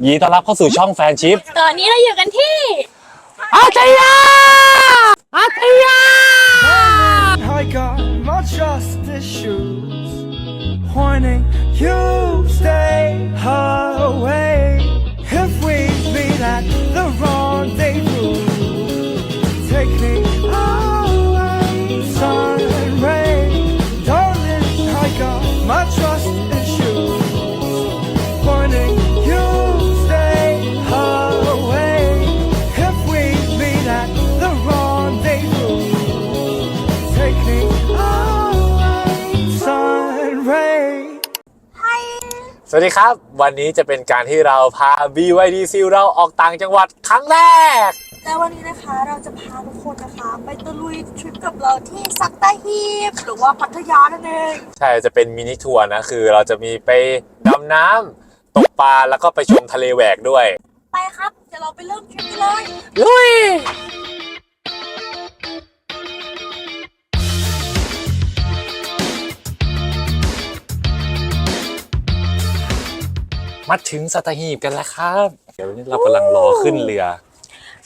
ยินดีต้อนรับเข้าสู่ช่องแฟนชิพตอนนี้เราอยู่กันที่อาจยาอาจยา I got my trust issues, pointing you stay away. If we meet at the rendezvous, สวัสดีครับ วันนี้จะเป็นการที่เราพา BYD ซิลเราออกต่างจังหวัดครั้งแรก และวันนี้นะคะเราจะพาทุกคนนะคะไปตะลุยทริปกับเราที่สักตาฮีบหรือว่าพัทยานั่นเอง ใช่จะเป็นมินิทัวร์นะ คือเราจะมีไปดำน้ำตกปลาแล้วก็ไปชมทะเลแหวกด้วย ไปครับ เดี๋ยวเราไปเริ่มทริปกันเลยลุย มาถึงสัตหีบกันแล้วครับ เดี๋ยวนี้เรากำลังรอขึ้นเรือ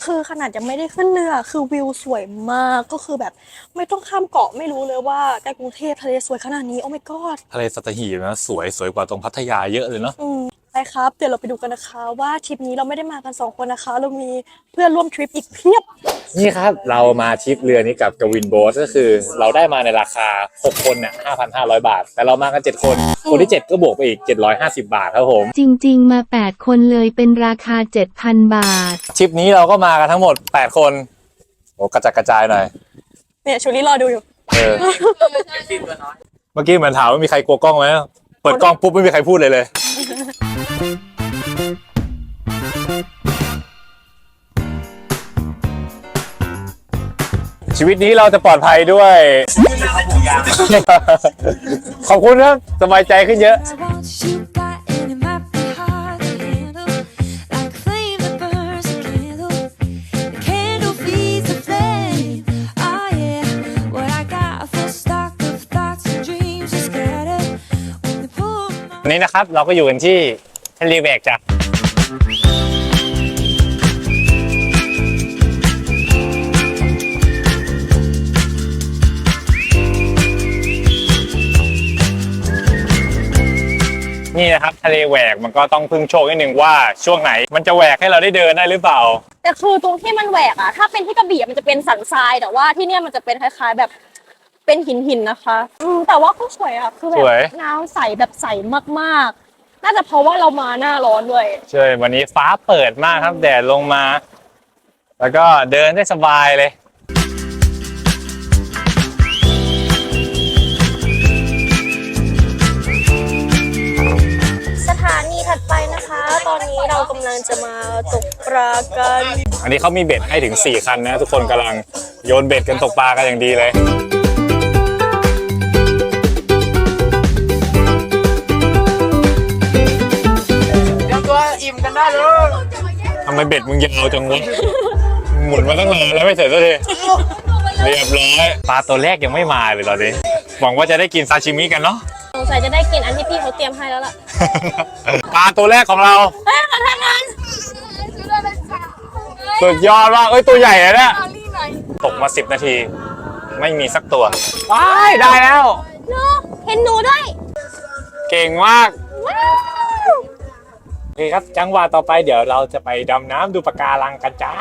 คือขนาดยังไม่ได้ขึ้นเรือคือวิวสวยมากก็คือแบบไม่ต้องข้ามเกาะไม่รู้เลยว่าใกล้กรุงเทพทะเลสวยขนาดนี้โอ้ my god ทะเลสัตหีบนะสวยสวยกว่าตรงพัทยาเยอะเลยเนาะ อืม ไปครับ เดี๋ยวเราไปดูกันนะคะว่าทริปนี้เราไม่ได้มากันสองคนนะคะ เรามีเพื่อนร่วมทริปอีกเพียบ นี่ครับเรามาทริปเรือนี้กับกวินโบ๊ทก็คือ เราได้มาในราคา 6 คนเนี่ย5,500 บาท แต่เรามากัน 7 คน คนที่ 7 ก็บวกไปอีก 750 บาทครับผม จริง ๆ มา 8 คนเลยเป็นราคา 7,000 บาท ทริปนี้เราก็มากันทั้งหมด 8 คนโอ้กระจัดกระจายหน่อยเนี่ยชูรี่รอดูอยู่เออเมื่อกี้เหมือนถามว่ามีใครกลัวกล้องไหมเปิดกล้องปุ๊บไม่มีใครพูดเลยเลย ชีวิตนี้เราจะปลอดภัยด้วย ขอบคุณครับ สบายใจขึ้นเยอะ I want you got it in my heart to handle like a flame that burns a candle. The candle feeds the flame. Oh yeah, what I got a full stock of thoughts and dreams are scattered when they pull วันนี้นะครับเราก็อยู่กันที่ ทะเลแบกจ้ะนี่นะครับทะเลแหวกมันก็ต้องพึ่งโชคนิดนึงว่าช่วงไหน มันจะแหวกให้เราได้เดินได้หรือเปล่า แต่คือตรงที่มันแหวกอะถ้าเป็นที่กระบี่อะมันจะเป็นสันทรายแต่ว่าที่เนี่ยมันจะเป็นคล้ายๆแบบเป็นหินหินๆนะคะ อืมแต่ว่าก็สวยอะคือแบสบวย น้ำใสแบบใสมากๆ น่าจะเพราะว่าเรามาหน้าร้อนด้วย ใช่วันนี้ฟ้าเปิดมากครับแดดลงมา แล้วก็เดินได้สบายเลย สถานีถัดไปนะคะ ตอนนี้เรากำลังจะมาตกปลากันอันนี้เขามีเบ็ดให้ถึง 4 คันนะ ทุกคนกำลังโยนเบ็ดกันตกปลากันอย่างดีเลย ทำไมเบ็ดมึงยาวจังวะหมุนมาตั้งนานแล้วไม่เสร็จสักทีเรียบร้อยปลาตัวแรกยังไม่มาเลยตอนนี้หวังว่าจะได้กินซาชิมิกันเนาะสงสัยจะได้กินอันที่พี่เขาเตรียมให้แล้วล่ะปลาตัวแรกของเราเฮ้ยขอทำงานสุดยอดว่ากเอ้ยตัวใหญ่เลยเนี่ยตกมาสิบนาที ไม่มีสักตัวว้ายได้แล้วหนูเห็นหนูด้วย เก่งมากโอเคครับ จังหวะต่อไปเดี๋ยวเราจะไปดำน้ำดูปะการังกันจ้า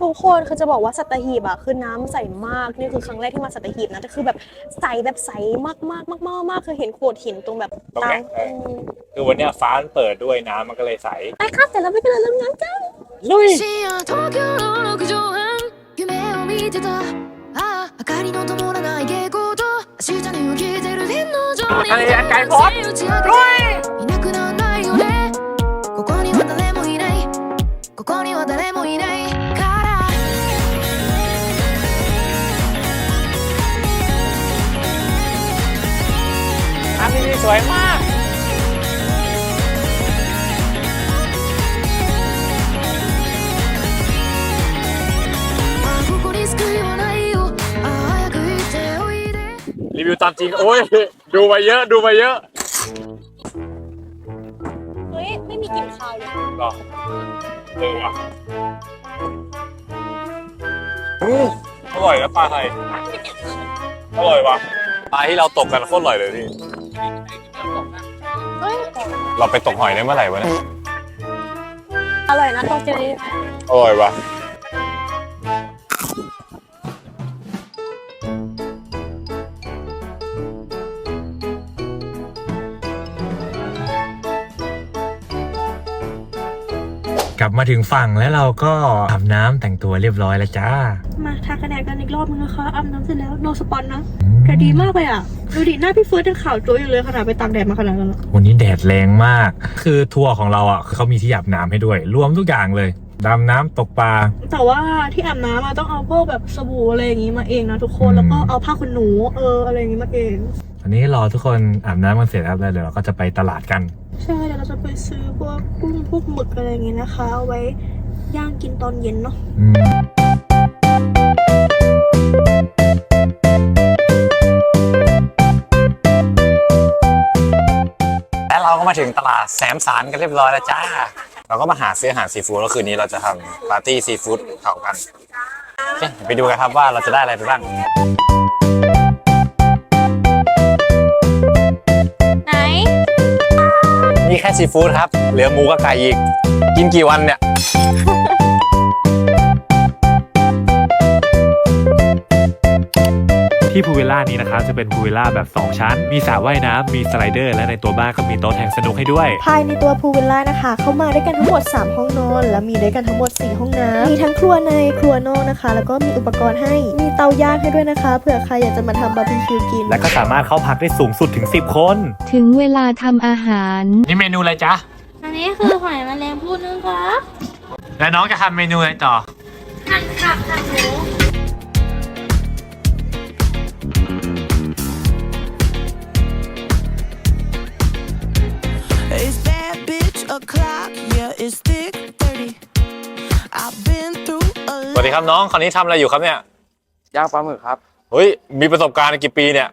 ทุกคนคือจะบอกว่าสัตหีบอะคือน้ำใสมากนี่คือครั้งแรกที่มาสัตหีบนะแต่คือแบบใสแบบใสมากมากมากมากมากคือเห็นโขดหินตรงแบบ ตรงเนี้ยเออ อืม คือวันเนี้ยฟ้ามันเปิดด้วยน้ำมันก็เลยใส ไปครับแต่เราไม่กระโดดลงน้ำจ้า ลุย 深夜東京の六畳半夢を見てたああ明かりの灯らない蛍光と明日に受けてる天の上にあれやっかいぼ背打ち上げていなくな ここには誰もいないから น้ำที่นี่สวยมาก ああここに救いはないよああ早く行っておいで รีวิวตามจริง โอ้ย ดูมาเยอะ ดูมาเยอะ เฮ้ยไม่มีกลิ่นคาวเลย ต่อ เออว่ะอืมอร่อยนะปลาไทยอร่อยว่ะปลาที่เราตกกันโคตรอร่อยเลยพี่เฮ้ยเราไปตกหอยได้เมื่อไหร่วะเนี่ยอร่อยนะตรงเจนี้อร่อยว่ะ มาถึงฝั่งแล้วเราก็อาบน้ำแต่งตัวเรียบร้อยแล้วจ้า มาทาคะแนนกันอีกรอบนึงนะคะอาบน้ำเสร็จแล้วโนสปอนนะแต่ดีมากเลยอะ ดูดิหน้าพี่เฟิร์สยังขาวจั๊วอยู่เลยขนาดไปตากแดดมาขนาดนั้นแล้ววันนี้แดดแรงมาก คือทัวร์ของเราอะเขามีที่อาบน้ำให้ด้วย รวมทุกอย่างเลยดำน้ำตกปลา แต่ว่าที่อาบน้ำอะต้องเอาพวกแบบสบู่อะไรอย่างงี้มาเองนะทุกคนอืมแล้วก็เอาผ้าขนหนูเอออะไรอย่างงี้มาเองอันนี้รอทุกคนอาบน้ำกันเสร็จแล้วแล้วเดี๋ยวเราก็จะไปตลาดกัน ใช่เดี๋ยวเราจะไปซื้อพวกกุ้งพวกหมึกอะไรอย่างงี้นะคะเอาไว้ย่างกินตอนเย็นเนาะมและเราก็มาถึงตลาดแสมสารกันเรียบร้อยแล้วจ้า เราก็มาหาซื้ออาหารซีฟู้ดแล้วคืนนี้เราจะทำปาร์ตี้ซีฟู้ดเผากันโอเคไปดูกันครับว่าเราจะได้อะไรไปบ้างี่แค่ซีฟู้ดครับ เหลือหมูกับไก่อีก กินกี่วันเนี่ย ที่พูลวิลล่านี้นะครับจะเป็นพูลวิลล่าแบบ 2 ชั้น มีสระว่ายน้ำมีสไลเดอร์ และในตัวบ้านก็มีโต๊ะแทงสนุกให้ด้วย ภายในตัวพูลวิลล่านะคะเข้ามาด้วยกันทั้งหมด 3 ห้องนอน และมีด้วยกันทั้งหมด 4 ห้องน้ำมีทั้งครัวในครัวนอกนะคะ แล้วก็มีอุปกรณ์ให้มีเตาย่างให้ด้วยนะคะเผื่อใครอยากจะมาทำบาร์บีคิวกิน และก็สามารถเข้าพักได้สูงสุดถึง 10 คน ถึงเวลาทำอาหาร นี่เมนูอะไรจ๊ะอันนี้คือหอยแมลงภู่นึงครับ และน้องจะทำเมนูอะไรต่อหั่นผักหั่นหมู o'clock, yeah, it's thick 30. I've been through a สวัสดีครับน้องคราวนี้ทำอะไรอยู่ครับเนี่ยย่างปลาหมึกครับ เฮ้ยมีประสบการณ์กี่ปีเนี่ย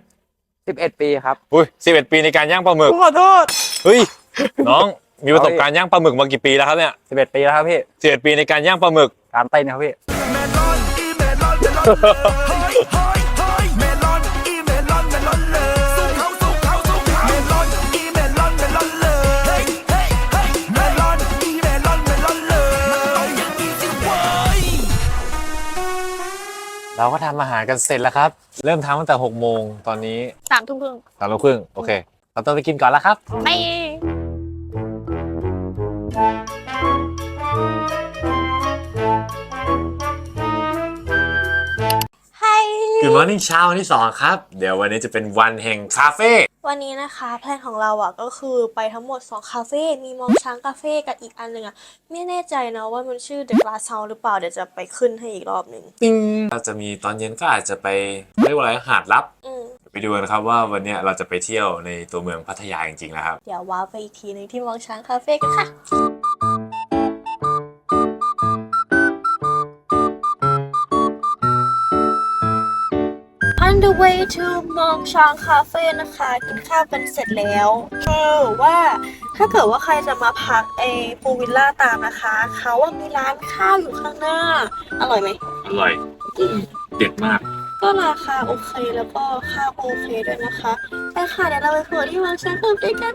11 ปีครับ อุ้ย11ปีในการย่างปลาหมึกขอโทษ เฮ้ยน้องมีประสบการณ์ย่างปลาหมึกมากี่ปีแล้วครับเนี่ย11 ปีแล้วครับพี่11ปีในการย่างปลาหมึกการเต้นครับพี่ เราก็ทำอาหารกันเสร็จแล้วครับ เริ่มทำตั้งแต่6โมงตอนนี้สามทุ่มครึ่งสามโมงครึ่งโอเค เราต้องไปกินก่อนแล้วครับ ไม่ Good morning เช้าวันที่สองครับ เดี๋ยววันนี้จะเป็นวันแห่งคาเฟ่วันนี้นะคะแพลนของเราอะก็คือไปทั้งหมด 2 คาเฟ่มีมองช้างคาเฟ่กับอีกอันหนึ่งอะไม่แน่ใจนะว่ามันชื่อ The Glass House หรือเปล่า เดี๋ยวจะไปขึ้นให้อีกรอบหนึ่งเราจะมีตอนเย็นก็อาจจะไปเรียกว่าอะไรหาดลับอืมไปดูกันครับว่าวันเนี้ยเราจะไปเที่ยวในตัวเมืองพัทยาจริงๆนะครับ เดี๋ยวว้าวไปอีกทีหนึงที่มองช้างคาเฟ่กันค่ะ the way to มองช้างคาเฟ่นะคะ กินข้าวกันเสร็จแล้วเออว่าถ้าเกิดว่าใครจะมาพักเอปูวิลล่าตามนะคะ เขาว่ามีร้านข้าวอยู่ข้างหน้า อร่อยไหม อร่อยเด็ดมาก ก็ราคาโอเคแล้วก็ค่าโอเคด้วยนะคะไปค่ะเดี๋ยวเราไปทัวร์ที่มองช้างคาเฟ่กัน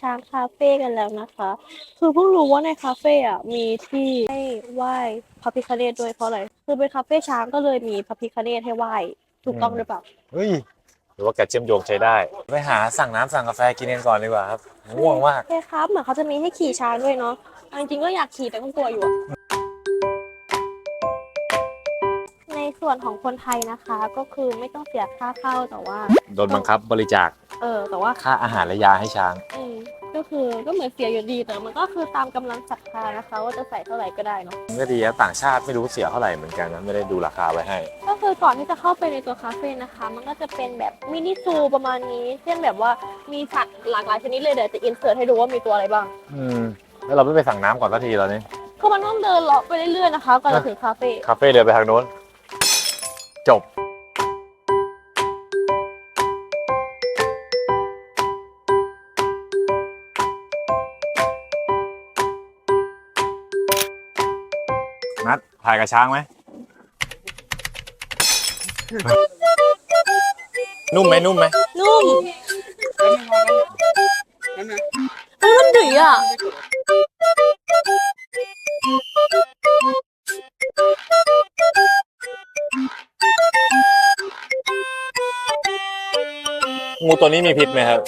ช้างคาเฟ่กันแล้วนะคะ คือเพิ่งรู้ว่าในคาเฟ่อะมีที่ให้ไหว้พระพิคเนตด้วยเพราะอะไร คือเป็นคาเฟ่ช้างก็เลยมีพระพิคเนตให้ไหว้ถูกต้องหรือเปล่า เฮ้ยหรือว่าแกเชื่อมโยงใช้ได้ ไปหาสั่งน้ำสั่งกาแฟกินกันก่อนดีกว่าครับง่วงมากใช่ครับเหมือนเขาจะมีให้ขี่ช้างด้วยเนาะเอาจริงๆก็อยากขี่แต่ก็กลัวอยู่อะในส่วนของคนไทยนะคะ ก็คือไม่ต้องเสียค่าเข้าแต่ว่า โดนบังคับบริจาค เออ แต่ว่าค่าอาหารและยาให้ช้าง อืมก็คือก็เหมือนเสียอยู่ดีแต่มันก็คือตามกำลังศรัทธานะคะว่าจะใส่เท่าไหร่ก็ได้เนาะก็ดีนะต่างชาติไม่รู้เสียเท่าไหร่เหมือนกันนะไม่ได้ดูราคาไว้ให้ ก็คือก่อนที่จะเข้าไปในตัวคาเฟ่นะคะ มันก็จะเป็นแบบมินิซูประมาณนี้เช่นแบบว่ามีสัตว์หลากหลายชนิดเลยเดี๋ยวจะอินเสิร์ตให้ดูว่ามีตัวอะไรบ้าง อืม แล้วเราไม่ไปสั่งน้ำก่อนสักทีแล้วนี่ก็มันต้องเดินเลาะไปเรื่อยๆนะคะก่อนจะถึงคาเฟ่คาเฟ่เดินไปทางโน้น จบ ถ่ายกับช้างไหม นุ่มไหมนุ่มไหมนุ่มเฮ้ยมันดีอะ งูตัวนี้มีพิษไหมครับ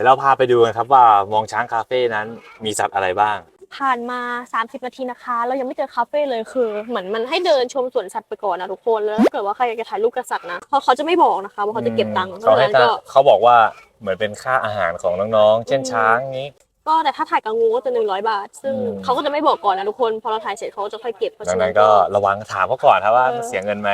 ดี๋ยวเราพาไปดูกันครับว่ามองช้างคาเฟ่นั้นมีสัตว์อะไรบ้าง ผ่านมา 30 นาทีนะคะ เรายังไม่เจอคาเฟ่เลยคือ เหมือนมันให้เดินชมสวนสัตว์ไปก่อนนะทุกคนแล้วถ้าเกิดว่าใครอยากจะถ่ายรูปกับสัตว์นะเพราะเขาจะไม่บอกนะคะว่าเขาจะเก็บตังค์เพเขาราะฉะให้นั้นตาก็เขาบอกว่าเหมือนเป็นค่าอาหารของน้องๆ เช่นช้างนี้ ก็แต่ถ้าถ่ายกับงูก็จะ100บาท ซึ่งอืมเขาก็จะไม่บอกก่อนนะทุกคน พอเราถ่ายเสร็จเขาก็จะค่อยเก็บเพราะดัฉะงนั้นั้นนก็ระวังถามเขาก่อนครับว่าเออเสียเงินไหม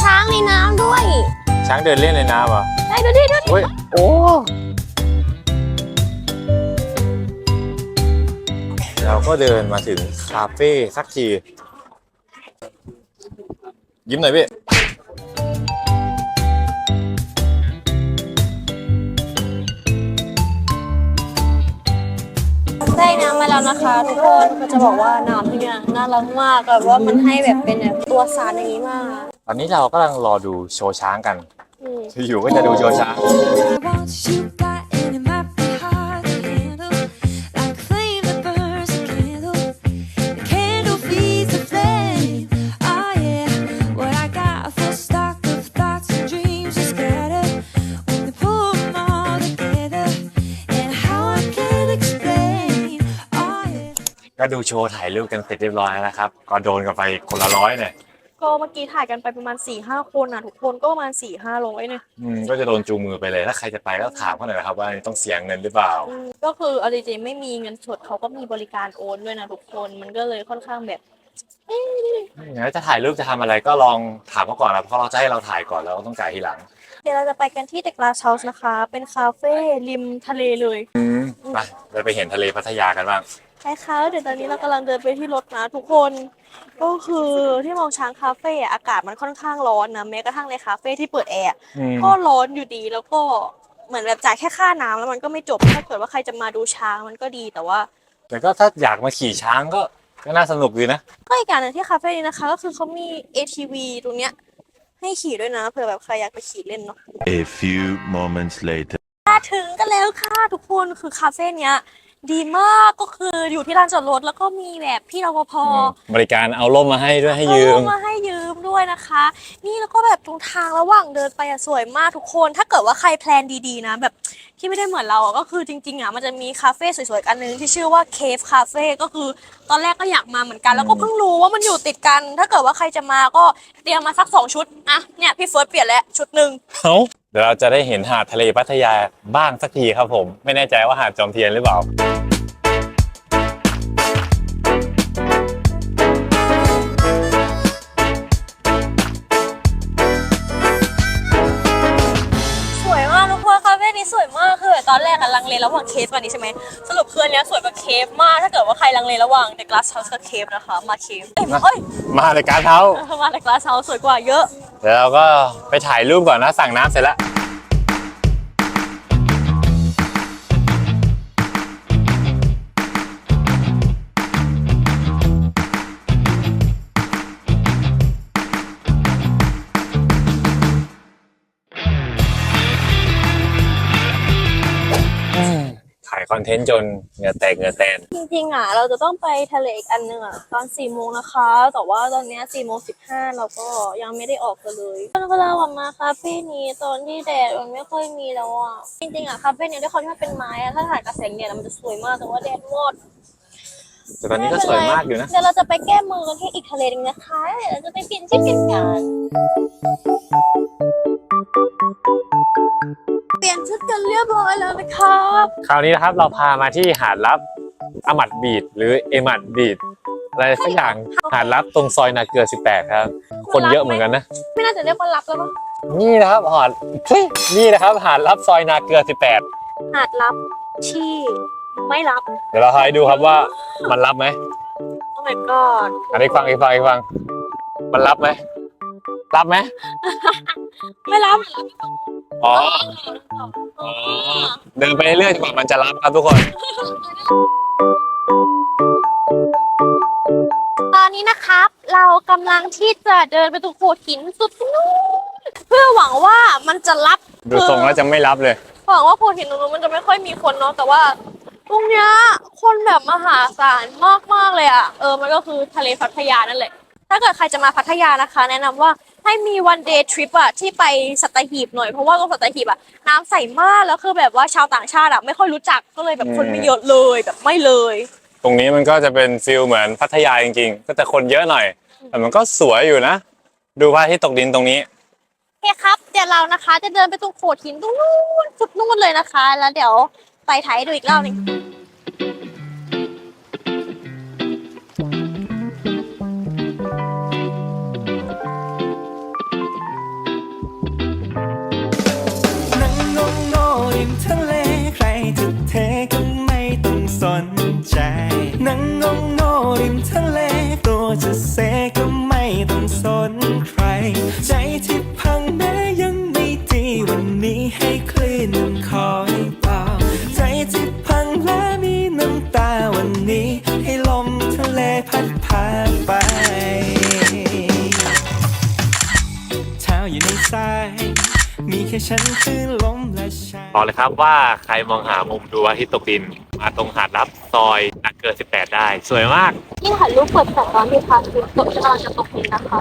ช้างในน้ำด้วย ช้างเดินเล่นในน้ำเหรอได้ดูดิดูดิเฮ้ยโอ้เราก็เดินมาถึงคาเฟ่สักที ยิ้มหน่อยพี่ได้น้ำมาแล้วนะคะทุกคนก็จะบอกว่าน้ำที่เนี่ยน่ารักมากแบบว่ามันให้แบบเป็นแบบตัวสารอย่างนี้มากต อนนี้เรากำลังรอดูโชว์ช้างกันอืมอยู่ๆก็จะดูโชว์ช้าง Once you got in, it might be hard to handle. Like a flame that burns a candle. The candle feeds the flame. Oh yeah, what I got a full stock of thoughts and dreams just scatter when they pull them all together. And how I can explain. Oh yeah. ก็ดูโชว์ถ่ายรูปกันเสร็จเรียบร้อยแล้วนะครับ ก็โดนกันไปคนละร้อยเนี่ย ก็เมื่อกี้ถ่ายกันไปประมาณ4ี่ห้าคนนะทุกคนก็ประมาณ4ี่ห้าร้อยเนี่ยอืมก็จะโดนจูงมือไปเลย ถ้าใครจะไปก็ถามเขาหน่อยนะครับว่าต้องเสียเงินหรือเปล่า อืมก็คือเอาจริงๆไม่มีเงินสดเขาก็มีบริการโอนด้วยนะทุกคนมันก็เลยค่อนข้างแบบ งั้นจะถ่ายรูปจะทำอะไรก็ลองถามเขาก่อนนะเพราะเราจะให้เราถ่ายก่อนแล้วก็ต้องจ่ายทีหลังเดี๋ยวเราจะไปกันที่เด็กลาเชาส์นะคะ เป็นคาเฟ่ริมทะเลเลย อืมไปเราไปเห็นทะเลพัทยากันบ้าง ใช่ค่ะเดี๋ยวตอนนี้เรากำลังเดินไปที่รถนะทุกคน ก็คือที่มองช้างคาเฟ่อะอากาศมันค่อนข้างร้อนนะแม้กระทั่งในคาเฟ่ที่เปิดแอร์อืม ก็ร้อนอยู่ดีแล้วก็เหมือนแบบจ่ายแค่ค่าน้ำแล้วมันก็ไม่จบถ้าเกิดว่าใครจะมาดูช้างมันก็ดีแต่ว่า แต่ก็ถ้าอยากมาขี่ช้างก็ก็น่าสนุกดีนะ ก็อีกอย่างหนึงที่คาเฟ่นี้นะคะ ก็คือเขามี ATV ตรงเนี้ยให้ขี่ด้วยนะเผื่อแบบใครอยากไปขี่เล่นเนาะ A few moments later. มาถึงกันแล้วค่ะทุกคนคือคาเฟ่เนี้ย ดีมากก็คืออยู่ที่ลานจอดรถแล้วก็มีแบบพี่รปภบริการเอาร่มมาให้ด้วยให้ยืเอามมาให้ยืมด้วยนะคะ นี่แล้วก็แบบตรงทางระหว่างเดินไปอะสวยมากทุกคน ถ้าเกิดว่าใครแพลนดีๆนะ แบบที่ไม่ได้เหมือนเราอะก็คือจริงๆอะมันจะมีคาเฟ่สวยๆอันนึงที่ชื่อว่าเคฟคาเฟ่ก็คือตอนแรกก็อยากมาเหมือนกัน แล้วก็เพิ่งรู้ว่ามันอยู่ติดกัน ถ้าเกิดว่าใครจะมาก็เตรียมมาสักสองชุดอะเนี่ยพี่เฟิร์สเปลี่ยนแล้วชุดหนึ่ง เขา เดี๋ยวเราจะได้เห็นหาดทะเลพัทยาบ้างสักทีครับผม ไม่แน่ใจว่าหาดจอมเทียนหรือเปล่า อแบบตอนแรกอะลังเลระหว่างเคฟกับอันนี้ใช่ไหมสรุปคืออันเนี้ยสวยกว่าเคฟมากถ้าเกิดว่าใครลังเลระหว่าง The Glass House กับเคฟนะคะมาเคฟเอ้ยเอ้ยมาเลยการดเท้ามา The Glass House สวยกว่าเยอะ เดี๋ยวเราก็ไปถ่ายรูปก่อนนะสั่งน้ำเสร็จแล้ว คอนเทนต์จนเหงื่อแตกเหงื่อแตน จริงๆอะเราจะต้องไปทะเลอีกอันหนึงอะตอน4ี่โมงนะคะ แต่ว่าตอนเนี้สี่โมงสิบห้าเราก็ยังไม่ได้ออกกันเลยเราก็เราออกมาคาเฟ่นี้ตอนที่แดดมันไม่ค่อยมีแล้วอะจริงๆอะคาเฟ่นี้ด้วยความที่มันเป็นไม้อะถ้าถ่ายกับแสงแดดอะมันจะสวยมากแต่ว่าแดดหมด แต่ตอนนี้ก็สวยมากอยู่นะ เดี๋ยวเราจะไปแก้มือกันที่อีกทะเลหนึงนะคะเดี๋ยวเราจะไปเปลี่ยนชุดกันกัน เปลี่ยนชุดกันเรียบร้อยแล้วนะครับ คราวนี้นะครับเราพามาที่หาดลับอามัดบีดหรือเอมัดบีดอะไรสักอย่างหาดลับตรงซอยนาเกลือ 18 ครับ คนเยอะเหมือนกันนะ ไม่น่าจะเรียกว่ารับแล้วปะนี่นะครับหาดเฮ้ยนี่นะครับหาดลับซอยนาเกลือหาดรับที่ไม่รับ18เดี๋ยวเราให้ดูครับว่ามันรับไหมโอ้ my god อันนี้ฟังอีกฟังอีกฟัง มันรับไหม รับไหม ไม่รับ อ๋อ อ๋อ เดินไปเรื่อยๆจนกว่ามันจะรับครับทุกคน ตอนนี้นะครับ เรากำลังที่จะเดินไปตรงโขดหินสุดนู้นเพื่อหวังว่ามันจะรับดูทรงแล้วจะไม่รับเลย หวังว่าโขดหินตรงนู้นมันจะไม่ค่อยมีคนเนาะแต่ว่า ตรงเนี้ยคนแบบมหาศาลมากๆเลยอะเออมันก็คือทะเลพัทยานั่นแหละถ้าเกิดใครจะมาพัทยานะคะ แนะนำว่า ให้มี one day trip อะที่ไปสัตหีบหน่อยเพราะว่าตรงสัตหีบอะน้ำใสมากแล้วคือแบบว่าชาวต่างชาติอะไม่ค่อยรู้จักก็เลยแบบคนไม่เยอะเลยแบบไม่เลย ตรงนี้มันก็จะเป็นฟิลเหมือนพัทยาจริงๆ ก็จะคนเยอะหน่อย แต่มันก็สวยอยู่นะ ดูพระอาทิตย์ตกดินตรงนี้ โอเคครับ เดี๋ยวเรานะคะจะเดินไปตรงโขดหินตรงนู้นสุดนู้นเลยนะคะ แล้วเดี๋ยวไปถ่ายให้ดูอีกรอบหนึง ริมทะเลใครจะเทก็ไม่ต้องสนใจนั่งงงโง่ริมทะเลตัวจะเซก บอกเลยครับว่าใครมองหามุมดูพระอาทิตย์ตกดิน มาตรงหาดลับซอยนาเกลือ18 ได้ สวยมากนี่ถ่ายรูปเปิดแสงตอนที่พระอาทิตย์ตกกำลังจะตกดินนะคะ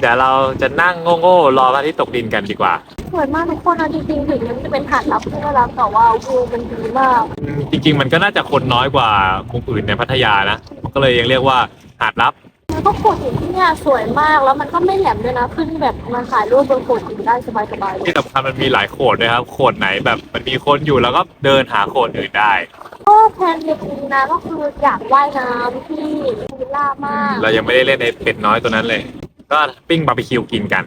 เดี๋ยวเราจะนั่งโง่ๆรอพระอาทิตย์ตกดินกันดีกว่า สวยมากทุกคนเอาจริงๆถึงมันจะเป็นหาดลับที่น่ารักแต่ว่าวิวมันดีมาก จริงๆ มันก็น่าจะคนน้อยกว่ามุมอื่นในพัทยานะ ก็เลยยังเรียกว่าหาดลับ แล้วก็โขดหินที่เนี่ยสวยมากแล้วมันก็ไม่แหลมด้วยนะขึ้นแบบมาถ่ายรูปบนโขดหินได้สบายๆเลยที่สำคัญมันมีหลายโขดด้วยครับ โขดไหนแบบมันมีคนอยู่แล้วก็เดินหาโขดอื่นได้ ก็แพลนจริงๆนะก็คืออยากว่ายน้ำที่วิลล่ามากเรายังไม่ได้เล่นในเป็ดน้อยตัวนั้นเลย ก็ปิ้งบาร์บีคิวกินกัน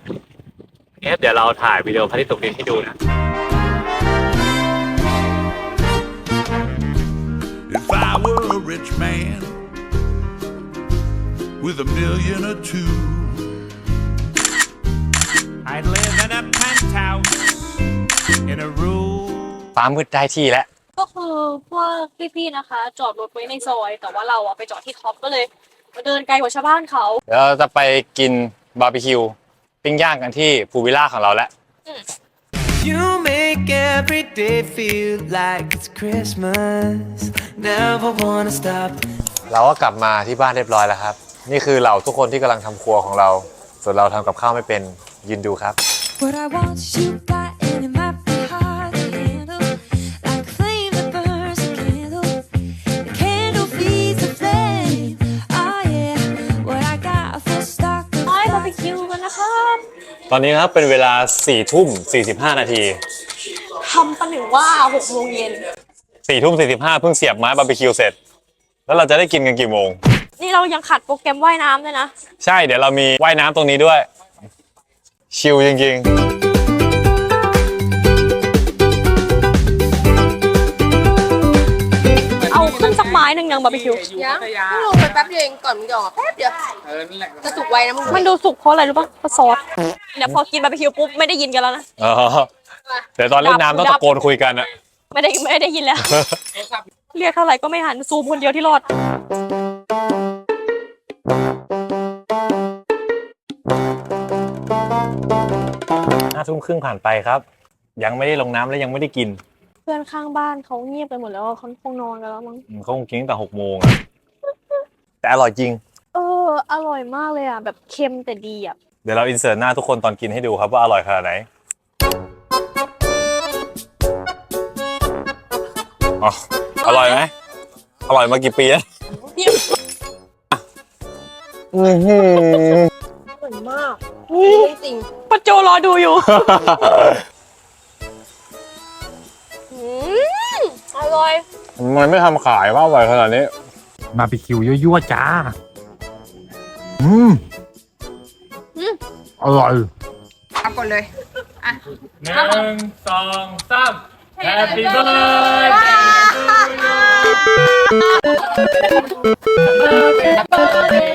เอ๊ะเดี๋ยวเราถ่ายวิดีโอพระอาทิตย์ตกดินให้ดูนะ If I were a rich man with a million or two, I'd live in a penthouse in a room ฟ้ามืดได้ที่แล้ว ก็คือพวกพี่ๆนะคะ จอดรถไว้ในซอย แต่ว่าเราอะไปจอดที่ท็อปก็เลยมาเดินไกลกว่าชาวบ้านเขาเดี๋ยวเราจะไปกินบาร์บีคิวปิ้งย่างกันที่พูวิลล่าของเราแล้ว You make every day feel like it's Christmas. Never wanna stop. เราก็กลับมาที่บ้านเรียบร้อยแล้วครับ นี่คือเราทุกคนที่กำลังทำครัวของเรา ส่วนเราทำกับข้าวไม่เป็นยืนดูครับ What I want, you got it in my heart to handle. Like a flame that burns a candle. The candle feeds the flame. Oh yeah, what I got for stock. ไปบาร์บีคิวกันนะครับตอนนี้ครับเป็นเวลา4ี่ทุ่ม45 นาทีทำประหนึ่งว่าหกโมงเย็น4ี่ทุ่ม45เพิ่งเสียบไม้บาร์บีคิวเสร็จ แล้วเราจะได้กินกันกี่โมง นี่เรายังขัดโปรแกรมว่ายน้ำด้วยนะ ใช่เดี๋ยวเรามีว่ายน้ำตรงนี้ด้วย ชิลจริงเอาขึ้นสักไม้หนึ่งยังบาร์บีคิวยังไม่ลงไปแป๊บเดียวเองก่อนมึงจะออกมาแป๊บเดียวจะสุกไวนะมึงมันดูสุกเพราะอะไรรู้ป่ะเพราะซอสเดี๋ยวพอกินบาร์บีคิวปุ๊บไม่ได้ยินกันแล้วนะ ๆอ๋อเดี๋ยวตอนเล่นน้ำต้องตะโกนคุยกันอะ ไม่ได้ไม่ได้ยินแล้ว เรียกเท่าไหร่ก็ไม่หันซูมคนเดียวที่รอด ห้าทุ่มครึ่งผ่านไปครับ ยังไม่ได้ลงน้ำและยังไม่ได้กินเพื่อนข้างบ้านเขาเงียบไปหมดแล้วอะเขาคงนอนกันแล้วมั้งอืมเขาคงกินตั้งแต่หกโมงอะแต่อร่อยจริง เออ อร่อยมากเลยอะ แบบเค็มแต่ดีอะ เดี๋ยวเราอินเสิร์ตหน้าทุกคนตอนกินให้ดูครับว่าอร่อยขนาดไหนอ๋ออร่อยไหมอร่อยมากี่ปีแล้วนี่ อื้อหือเหมือนมากจริงปัจโจรอดูอยู่ อืมอร่อยมันไม่ทำขายว่าอร่อยขนาดนี้ บาร์บีคิวยั่วๆจ้า อืมอร่อย เอาก่อนเลย หนึ่งสองสาม Happy birthday to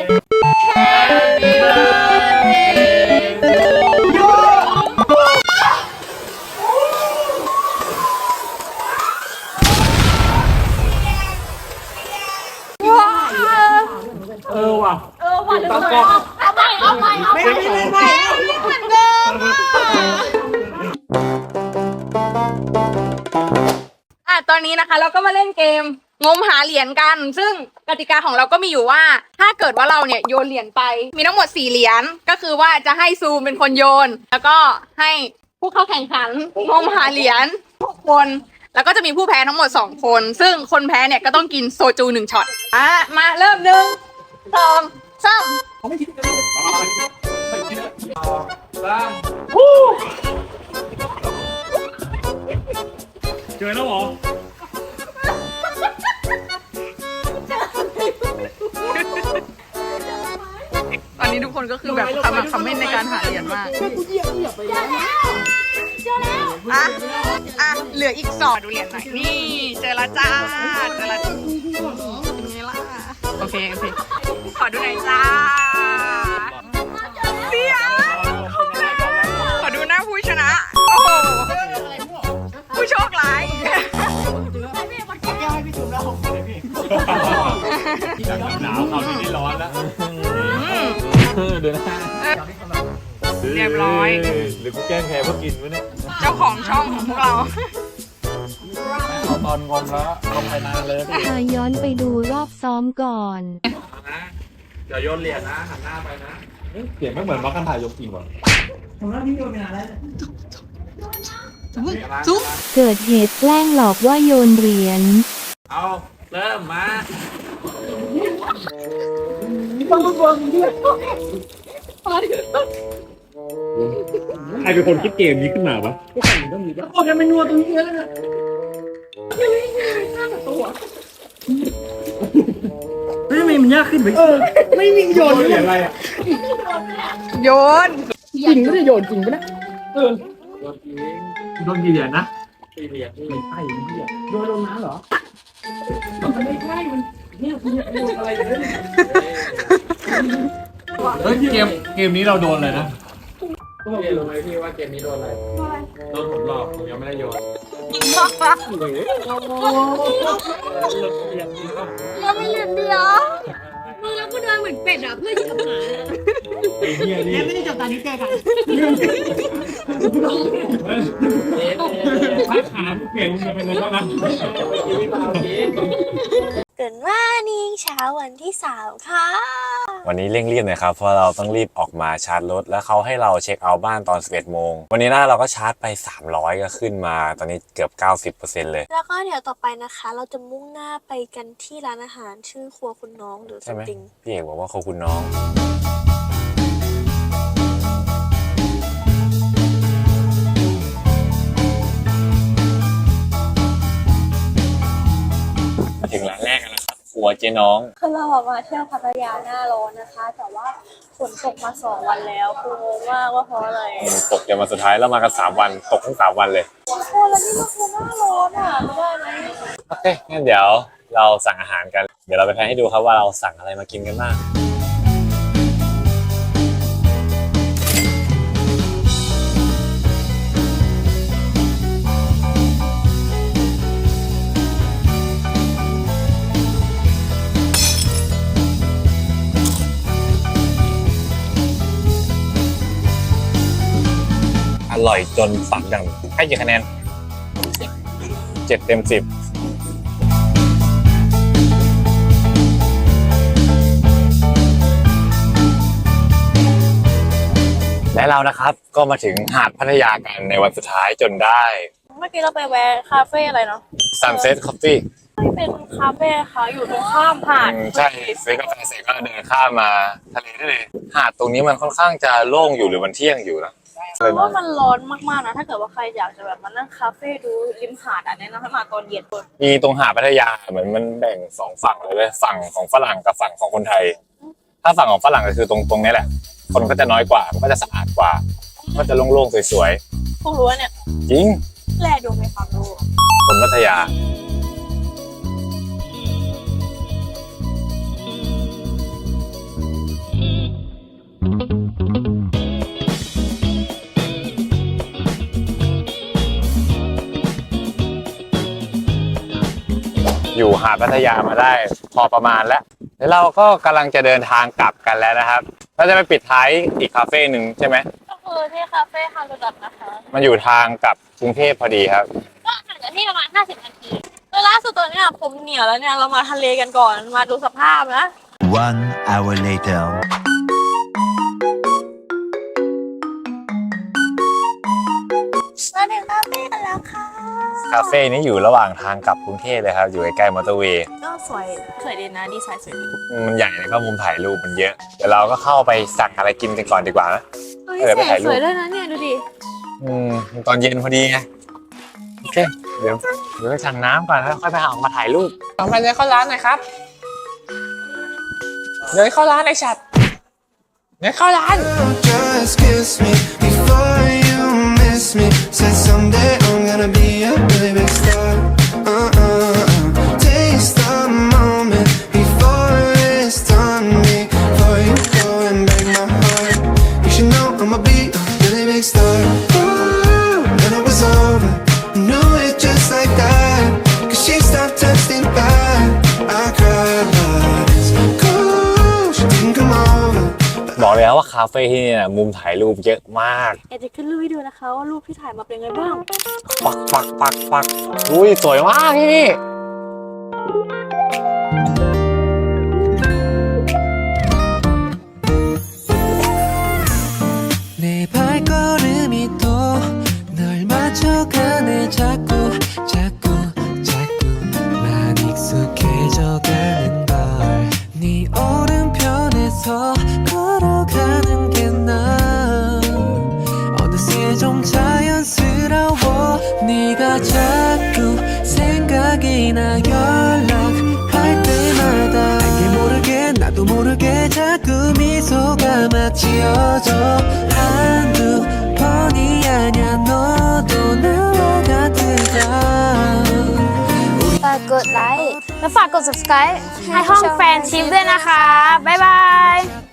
อะตอนนี้นะคะ เราก็มาเล่นเกมงมหาเหรียญกัน ซึ่งกติกาของเราก็มีอยู่ว่า ถ้าเกิดว่าเราเนี่ยโยนเหรียญไป มีทั้งหมดสี่เหรียญก็คือว่าจะให้ซูมเป็นคนโยน แล้วก็ให้ผู้เข้าแข่งขันงมหาเหรียญหกคน แล้วก็จะมีผู้แพ้ทั้งหมดสองคน ซึ่งคนแพ้เนี่ยก็ต้องกินโซจูหนึ่งช็อตอะมาเริ่มหนึ่งสอง สามเจอแล้วเหรอตอนนี้ทุกคนก็คือแบบทำแบบคอมเมนในการหาเหรียญมากอะอะเหลืออีกสองดูเหรียญหน่อยนี่ เจอแล้วจ้าเจอแล้วจ้าเป็นไงล่ะ โอเค โอเค ขอดูหน่อยจ้าเสียขอดูหน้าผู้ชนะ โอ้โห ผู้โชคร้ายหนาวเขาที่นี่ร้อนแล้วเดี๋ยวนะเรียบร้อย หรือกูแกล้งแพ้เพื่อกินวะเนี่ย เจ้าของช่องของพวกเราเอา ตอนงอมแล้วงอมไปนานเลยพี่พาย้อนไปดูรอบซ้อมก่อนอย่าโยนเหรียญนะหันหน้าไปนะเสียงไม่เหมือนวักกันถ่ายยกจริงว่ะเกิดเหตุแกล้งหลอกว่าโยนเหรียญ เอาเริ่มมาใครเป็นคนคิดเกมนี้ขึ้นมาวะเฮ้ยทำไมมันยากขึ้นไปเออไม่มีโยนเหรียญอะไรอะโยนจริงไม่ได้โยนจริงปะนะโดนกี่เหรียญนะไม่ใช่เนี่ยโยนลงน้ำเหรอมันไม่ใช่มันเนี่ยคุณโยนอะไรอยู่เนี่ยเฮ้ยเกมเกมนี้เราโดนเลยนะเรียนรู้ไหมพี่ว่าเกมนี้โดนอะไรโดนผมหลอกผมยังไม่ได้โยน เราไม่เหรียญเดียวมึงแล้วกูเดินเหมือนเป็ดอะเพื่อหยิบหมาไอ้เหี้ยนี่ไม่ได้จบตอนนี้เจอกันถ้าขาเปลี่ยนมึงจะเป็นอะไรบ้างนะ เกิดว่านิ่งเช้าวันที่สามค่ะ วันนี้เร่งรีบหน่อยครับ เพราะเราต้องรีบออกมาชาร์จรถ แล้วเขาให้เราเช็คเอาท์บ้านตอน 11 โมง วันนี้นะเราก็ชาร์จไป 300 ก็ขึ้นมา ตอนนี้เกือบ 90%เลย แล้วก็เดี๋ยวต่อไปนะคะ เราจะมุ่งหน้าไปกันที่ร้านอาหารชื่อครัวคุณน้องหรือใช่ไหมติงพี่เอกบอกว่าเขาคุณน้อง วครับครัวเจ๊น้อง คือเราอะมาเที่ยวพัทยาหน้าร้อนนะคะ แต่ว่าฝนตกมาสองวันแล้วคืองงมากว่าเพราะอะไรตกจนมาสุดท้ายแล้วมากัน3วันตกทั้ง3วันเลย โอ้แล้วนี่มันคือหน้าร้อนอะไม่ได้ไหมโอเคงั้นเดี๋ยวเราสั่งอาหารกัน เดี๋ยวเราไปแพนให้ดูครับว่าเราสั่งอะไรมากินกันบ้าง ร่อยจนฝักดังให้กี่คะแนนเจ็ดเต็มสิบและเรานะครับก็มาถึงหาดพัทยากันในวันสุดท้ายจนได้ เมื่อกี้เราไปแวะคาเฟ่อะไรเนาะ Sunset Coffee ไม่เป็นคาเฟ่ค่ะอยู่ตรงข้ามหาดอืมใช่ซื้อกาแฟเสร็จก็เดินข้ามมาทะเลได้เลย หาดตรงนี้มันค่อนข้างจะโล่งอยู่หรือมันเที่ยงอยู่นะ เลยเพราะนะว่ามันร้อนมากๆนะ ถ้าเกิดว่าใครอยากจะแบบมานั่งคาเฟ่ดูริมหาดอะแนะนำให้มาตอนเย็นมีตรงหาดพัทยาเหมือนมันแบ่งสองฝั่งเลยเว้ยฝั่งของฝรั่งกับฝั่งของคนไทย ถ้าฝั่งของฝรั่งก็คือตรงตรงนี้แหละ คนก็จะน้อยกว่ามันก็จะสะอาดกว่า ก็จะโล่งๆสวยพวกรู้ว่าเนี่ยๆจริงแลดูมีความรู้คนพัทยา หาดพัทยามาได้พอประมาณแล้วแล้วเราก็กำลังจะเดินทางกลับกันแล้วนะครับเราจะไปปิดท้ายอีกคาเฟ่หนึ่งใช่ไหมก็คือที่คาเฟ่ฮารุดัตนะคะมันอยู่ทางกลับกรุงเทพพอดีครับ ก็ห่างจากที่ประมาณ 50 นาทีเวลาสุดตัวเนี้ยผมเหนียวแล้วเนี่ยเรามาทะเลกันก่อนมาดูสภาพนะ One hour later มาถึงคาเฟ่กันแล้วค่ะ คาเฟ่นี้อยู่ระหว่างทางกลับกรุงเทพเลยครับ อยู่ใกล้ๆมอเตอร์เวย์ก็สวยสวยดีนะดีไซน์สวยดีมันใหญ่แล้วก็มุมถ่ายรูปมันเยอะเดี๋ยวเราก็เข้าไปสั่งอะไรกินกันก่อนดีกว่านะเฮ้ยเออไปแสถ่างยรูสปวยด้วยนะเนี่ยดูดิอืมตอนเย็นพอดีไงโอเคเดี๋ยวเดี๋ยวไปสั่งน้ำก่อนแล้วค่อยไปหาออกมาถ่ายรูปเอาไปเลยเข้าร้านหน่อยครับเดินเข้าร้านไอ้ชัดเดินเข้าร้าน Just kiss me before you miss me. Said someday I'm gonna be คาเฟ่ที่นี่นะมุมถ่ายรูปเยอะมาก อยากจะขึ้นรูปให้ดูนะคะว่ารูปที่ถ่ายมาเป็นไงบ้าง ปักปักปักปักอุ้ยสวยมากที่นี่ 내 발걸음이 자꾸 미소가 막 지어져 한두 번이 아냐 너도 나와 같으다 ฝากกดไลค์ และฝากกด subscribe ให้ห้องแฟนชิปด้วยนะคะ บ๊ายบาย